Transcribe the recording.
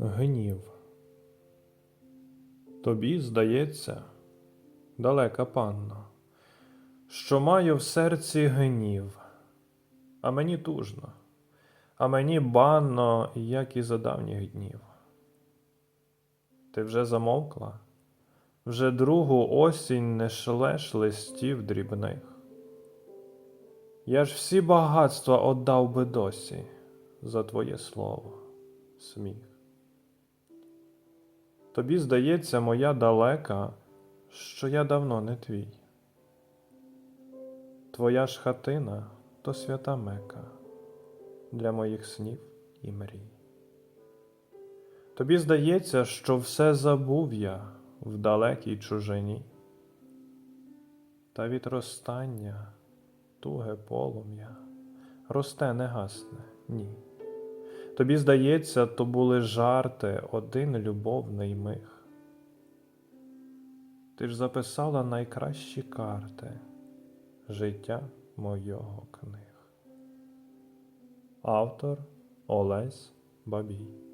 Гнів. Тобі, здається, далека панно, що маю в серці гнів, а мені тужно, а мені банно, як і за давніх днів. Ти вже замовкла, вже другу осінь не шлеш листів дрібних. Я ж всі багатства отдав би досі за твоє слово, сміх. Тобі здається, моя далека, що я давно не твій. Твоя ж хатина то свята мека для моїх снів і мрій. Тобі здається, що все забув я в далекій чужині, та від розстання туге полум'я росте не гасне, ні. Тобі здається, то були жарти один любовний миг. Ти ж записала найкращі карти життя мойого книг. Автор Олесь Бабій